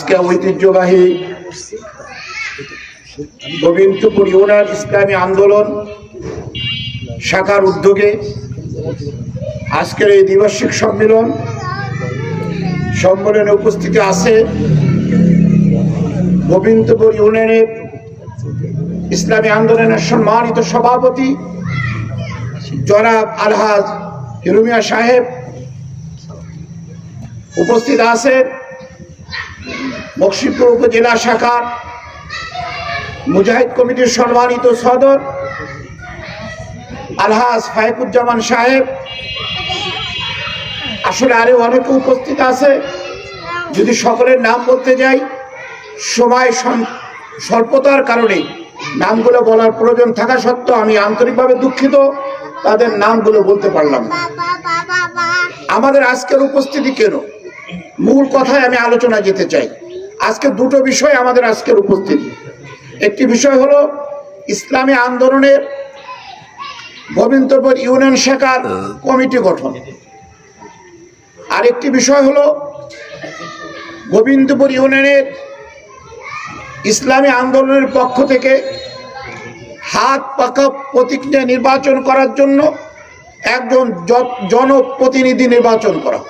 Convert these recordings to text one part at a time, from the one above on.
আজকে ঐতিহ্যবাহী গোবিন্দপুর ইউনিয়ন ইসলামী আন্দোলন শাখার উদ্যোগে আজকের এই দ্বিবার্ষিক সম্মেলন সম্মেলনে উপস্থিতি আছে গোবিন্দপুর ইউনিয়নের ইসলামী আন্দোলনের সম্মানিত সভাপতি জনাব আলহাজ হিরুমিয়া সাহেব উপস্থিত আছেন। বক্সিপুর উপজেলা শাখার মুজাহিদ কমিটির সম্মানিত সদর, আলহাজ ফায়েকুজ্জামান সাহেব। আসলে আরও অনেকে উপস্থিত আছে। যদি সকলের নাম বলতে যাই, সময় স্বল্পতার কারণে নামগুলো বলার প্রয়োজন থাকা সত্ত্বেও আমি আন্তরিকভাবে দুঃখিত, তাদের নামগুলো বলতে পারলাম না। আমাদের আজকের উপস্থিতি কেন? মূল কথায় আমি আলোচনা যেতে চাই। আজকে দুটো বিষয় আমাদের আজকের উপস্থিতি। একটি বিষয় হলো ইসলামী আন্দোলনের গোবিন্দপুর ইউনিয়ন শাখার কমিটি গঠন। আরেকটি বিষয় হলো গোবিন্দপুর ইউনিয়নের ইসলামী আন্দোলনের পক্ষ থেকে হাত পাকা প্রতিক্রিয়া নির্বাচন করার জন্য একজন জনপ্রতিনিধি নির্বাচন করা।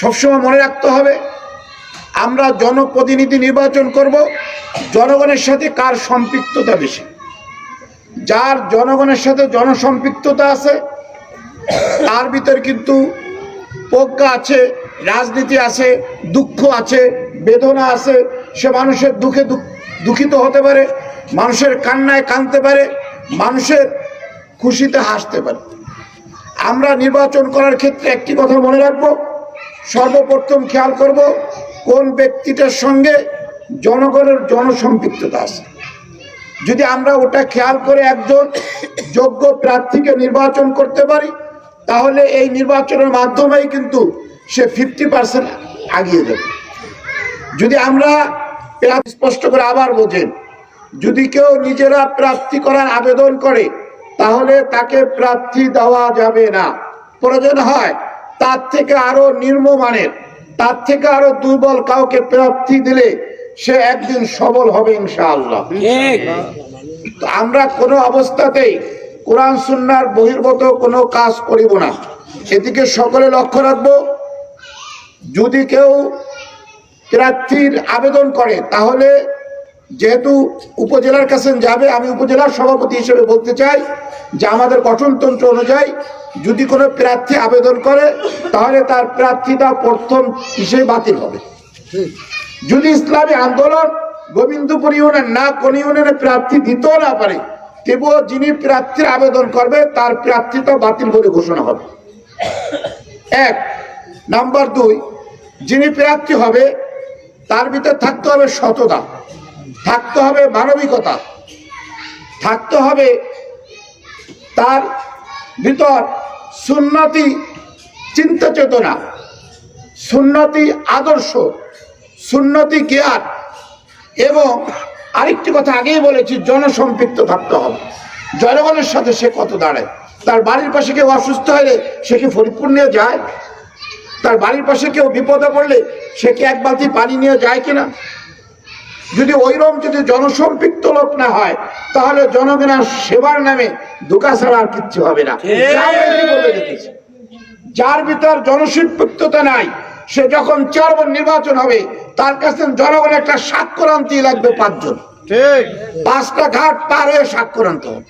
সবসময় মনে রাখতে হবে, আমরা জনপ্রতিনিধি নির্বাচন করব, জনগণের সাথে কার সম্পৃক্ততা বেশি? যার জনগণের সাথে জনসম্পৃক্ততা আছে, তার ভিতর কিন্তু প্রজ্ঞা আছে, রাজনীতি আছে, দুঃখ আছে, বেদনা আছে, সে মানুষের দুঃখে দুঃখিত হতে পারে, মানুষের কান্নায় কাঁদতে পারে, মানুষের খুশিতে হাসতে পারে। আমরা নির্বাচন করার ক্ষেত্রে একটি কথা মনে রাখব সর্বপ্রথম খেয়াল করব কোন ব্যক্তিটার সঙ্গে জনগণের জনসম্পৃক্ততা আছে। যদি আমরা ওটা খেয়াল করে একজন যোগ্য প্রার্থীকে নির্বাচন করতে পারি, তাহলে এই নির্বাচনের মাধ্যমেই কিন্তু সে ফিফটি পার্সেন্ট আগিয়ে যাবে। যদি আমরা স্পষ্ট করে আবার বোঝেন, যদি কেউ নিজেরা প্রার্থী করার আবেদন করে, তাহলে তাকে প্রার্থী দেওয়া যাবে না। প্রয়োজন হয় তার থেকে আরও নিম্নমানের তার থেকে আরও দুর্বল কাউকে প্রার্থী দিলে সে একদিন সবল হবে ইনশাআল্লাহ। আমরা কোনো অবস্থাতেই কোরআন সুন্নার বহির্গত কোনো কাজ করিব না। এদিকে সকলে লক্ষ্য রাখব যদি কেউ প্রার্থীর আবেদন করে তাহলে যেহেতু উপজেলার কাছে যাবে আমি উপজেলার সভাপতি হিসেবে বলতে চাই যে আমাদের গঠনতন্ত্র অনুযায়ী যদি কোনো প্রার্থী আবেদন করে, তাহলে তার প্রার্থীতা প্রথম হিসেবে বাতিল হবে। যদি ইসলামী আন্দোলন গোবিন্দপুর ইউনিয়ন না কোন ইউনিয়নে প্রার্থী দিতেও না পারে, তবুও যিনি প্রার্থীর আবেদন করবে, তার প্রার্থীতা বাতিল বলে ঘোষণা হবে। এক। নাম্বার দুই, যিনি প্রার্থী হবে, তার ভিতর থাকতে হবে সততা, থাকতে হবে মানবিকতা, থাকতে হবে তার ভিতর সুন্নতি চিন্তা চেতনা, সুন্নতি আদর্শ, সুন্নতি জ্ঞান এবং আরেকটি কথা আগেই বলেছি, জনসম্পৃক্ত থাকতে হবে। জনগণের সাথে সে কত দাঁড়ায়? তার বাড়ির পাশে কেউ অসুস্থ হলে সে কি ফরিদপুর নিয়ে যায়? তার বাড়ির পাশে কেউ বিপদে পড়লে সে কি এক বালতি পানি নিয়ে যায় কিনা? যদি ওইরকম যদি জনসম্পৃক্ত লোক না হয় তাহলে জনগণের সেবার নামে দোকা ছাড়া আর কিচ্ছু হবে না। যা আমি বলে রেখেছি। যার ভিতর জনসম্পৃক্ততা নাই সে যখন চারবার নির্বাচন হবে তার কাছে জনগণ একটা স্বাক্ষর আনতেই লাগবে পাঁচজন। ঠিক। পাঁচটা ঘাট পার হয়ে স্বাক্ষর আনতে হবে।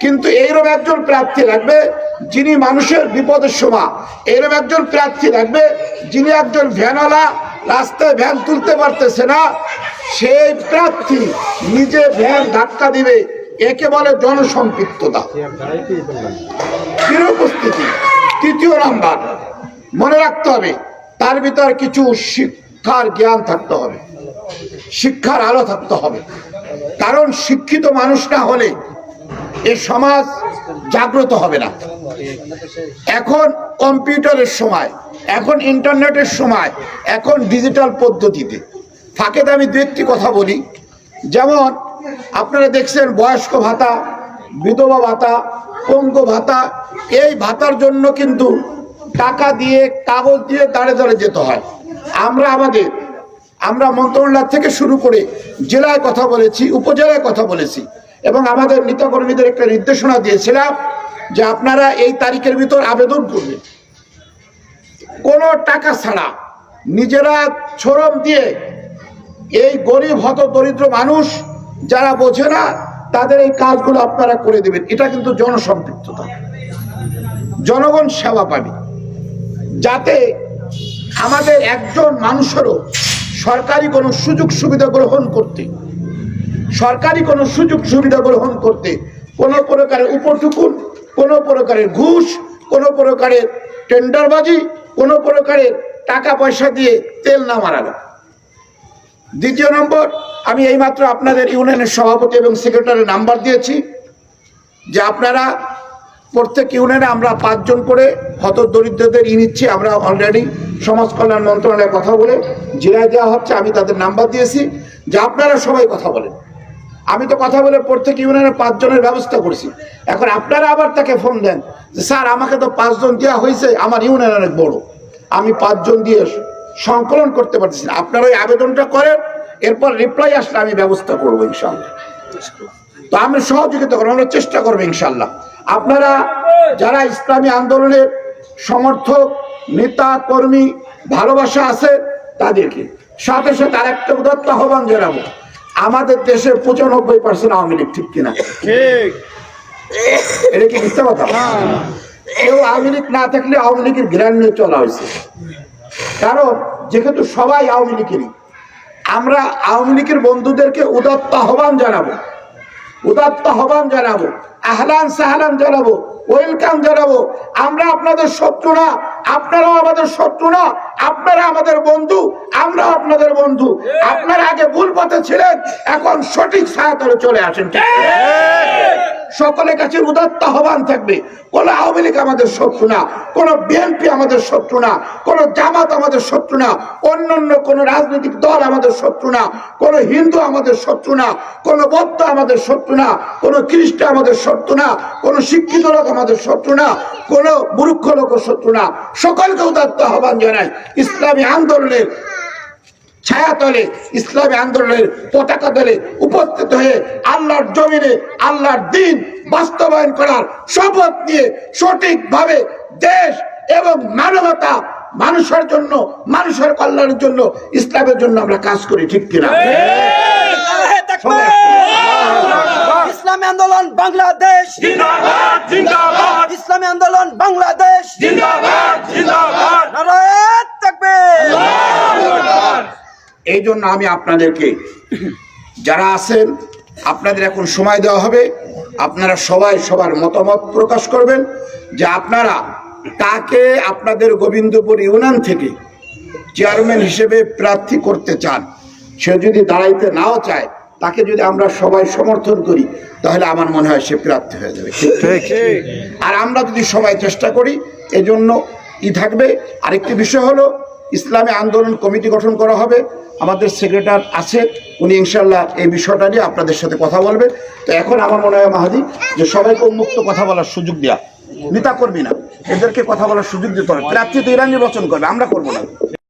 কিন্তু এইরকম একজন প্রার্থী লাগবে যিনি মানুষের বিপদের সময় এরকম একজন প্রার্থী লাগবে যিনি একজন ভ্যানওয়ালা রাস্তায় ভ্যান তুলতে পারতেছে না। সেই প্রার্থী নিজে ভ্যান ধাক্কা দিবে, একে বলে জনসম্পৃক্ততা। উপস্থিতি, তৃতীয় নাম্বার। মনে রাখতে হবে, তার ভিতর কিছু শিক্ষার জ্ঞান থাকতে হবে, শিক্ষার আলো থাকতে হবে। কারণ শিক্ষিত মানুষ না হলে এ সমাজ জাগ্রত হবে না। এখন কম্পিউটারের সময়, এখন ইন্টারনেটের সময়, এখন ডিজিটাল পদ্ধতিতে। ফাঁকে আমি দু একটি কথা বলি। যেমন, আপনারা দেখছেন বয়স্ক ভাতা, বিধবা ভাতা, পঙ্গু ভাতা, এই ভাতার জন্য কিন্তু টাকা দিয়ে, কাগজ দিয়ে দাঁড়ে দাঁড়ে যেতে হয়। আমরা আমাদের, আমরা মন্ত্রণালয় থেকে শুরু করে জেলায় কথা বলেছি, উপজেলায় কথা বলেছি, এবং আমাদের নেতাকর্মীদের একটা নির্দেশনা দিয়েছিলাম যে আপনারা এই তারিখের ভিতর আবেদন করবেন। কোনো টাকা ছাড়া নিজেরা শ্রম দিয়ে এই গরিব, হত, দরিদ্র মানুষ যারা বোঝে না, তাদের এই কাজগুলো আপনারা করে দেবেন। এটা কিন্তু জনসম্পৃক্ততা। জনগণ সেবা পাবে। যাতে আমাদের একজন মানুষেরও সরকারি কোনো সুযোগ সুবিধা গ্রহণ করতে, সরকারি কোনো সুযোগ সুবিধা গ্রহণ করতে কোনো প্রকারের উপটুকুন কোনো প্রকারের ঘুষ, কোনো প্রকারের টেন্ডারবাজি, কোনো প্রকারের টাকা পয়সা দিয়ে তেল না মারানো। দ্বিতীয় নম্বর, আমি এইমাত্র আপনাদের ইউনিয়নের সভাপতি এবং সেক্রেটারি নাম্বার দিয়েছি যে আপনারা প্রত্যেক ইউনিয়নে আমরা পাঁচজন করে হত দরিদ্রদের ই নিচ্ছি। আমরা অলরেডি সমাজ কল্যাণ মন্ত্রণালয়ে কথা বলে জেলায় দেওয়া হচ্ছে, আমি তাদের নাম্বার দিয়েছি। যে আপনারা সবাই কথা বলেন। আমি তো কথা বলে প্রত্যেক ইউনিয়নে পাঁচজনের ব্যবস্থা করছি। এখন আপনারা আবার তাকে ফোন দেন যে, স্যার, আমাকে তো পাঁচজন দেওয়া হয়েছে, আমার ইউনিয়ন অনেক বড়। আমি পাঁচজন দিয়ে সংকলন করতে পারতেছি না। আপনারা ওই আবেদনটা করেন, এরপর রিপ্লাই আসলে আমি ব্যবস্থা করব ইনশাল্লাহ তো আমরা সহযোগিতা করব আমরা চেষ্টা করব ইনশাল্লাহ আপনারা যারা ইসলামী আন্দোলনের সমর্থক, নেতা, কর্মী, ভালোবাসা আছে, তাদেরকে। সাথে সাথে আরেকটা উদাত্ত আহ্বান জানাব। আমাদের দেশে পঁচানব্বই পার্সেন্ট আওয়ামী লীগ ঠিক কিনা? এটা কি মিথ্যা কথা? কেউ আওয়ামী লীগ না থাকলে আওয়ামী লীগের গ্র্যান্ড নিয়ে চলা হয়েছে। কারণ যেহেতু সবাই আওয়ামী লীগেরই আমরা আওয়ামী লীগের বন্ধুদেরকে উদাত্ত আহ্বান জানাব। উদাত্ত আহ্বান জানাব। আহলান সাহলান জানাব। ওয়েলকাম জানাব। আমরা আপনাদের শত্রু না, আপনারাও আমাদের শত্রু না, আপনারা আমাদের বন্ধু আমরা আপনাদের বন্ধু। আপনারা আগে ভুল পথে ছিলেন, এখন সঠিক ছায়াতলে চলে আসেন। ঠিক? সকলের কাছে উদাত্ত আহ্বান থাকবে। কোন আওয়ামী লীগ আমাদের শত্রু না, কোন বিএনপি আমাদের শত্রু না, কোন জামাত আমাদের শত্রু না, অন্যান্য কোন রাজনৈতিক দল আমাদের শত্রু না, কোন হিন্দু আমাদের শত্রু না, কোন বৌদ্ধ আমাদের শত্রু না, কোন খ্রিস্ট আমাদের শত্রু না, কোন শিক্ষিত লোক আমাদের শত্রু না, কোন মূর্খ লোক শত্রু না। সকলকে উদাত্ত আহ্বান জানাই। ইসলামী আন্দোলনের ছায়াতলে ইসলামী আন্দোলনের পতাকা দলে উপস্থিত হয়ে আল্লাহর জমিনে আল্লাহর দিন বাস্তবায়ন করার শপথ নিয়ে সঠিকভাবে দেশ এবং মানবতা মানুষের জন্য মানুষের কল্যাণের জন্য ইসলামের জন্য আমরা কাজ করি ঠিক কিনা? ইসলামী আন্দোলন বাংলাদেশ। ইসলামী আন্দোলন বাংলাদেশ। জিন্দাবাদ জিন্দাবাদ। নারায়ে তাকবীর! এই জন্য আমি আপনাদেরকে যারা আছেন আপনাদের এখন সময় দেওয়া হবে। আপনারা সবাই সবার মতামত প্রকাশ করবেন যে আপনারা কাকে আপনাদের গোবিন্দপুর ইউনিয়ন থেকে চেয়ারম্যান হিসেবে প্রার্থী করতে চান। সে যদি দাঁড়াইতে নাও চায় তাকে যদি আমরা সবাই সমর্থন করি তাহলে আমার মনে হয় সে প্রার্থী হয়ে যাবে। আর আমরা যদি সবাই চেষ্টা করি এজন্য ই থাকবে। আরেকটি বিষয় হলো ইসলামী আন্দোলন কমিটি গঠন করা হবে। আমাদের সেক্রেটার আছে, উনি ইনশাল্লাহ এই বিষয়টা নিয়ে আপনাদের সাথে কথা বলবে তো এখন আমার মনে হয় মাহাদি, যে সবাইকে উন্মুক্ত কথা বলার সুযোগ দেওয়া নেতা কর্মী না এদেরকে কথা বলার সুযোগ দিতে হবে। প্রার্থী তো ইরান নির্বাচন করবে, আমরা করব না।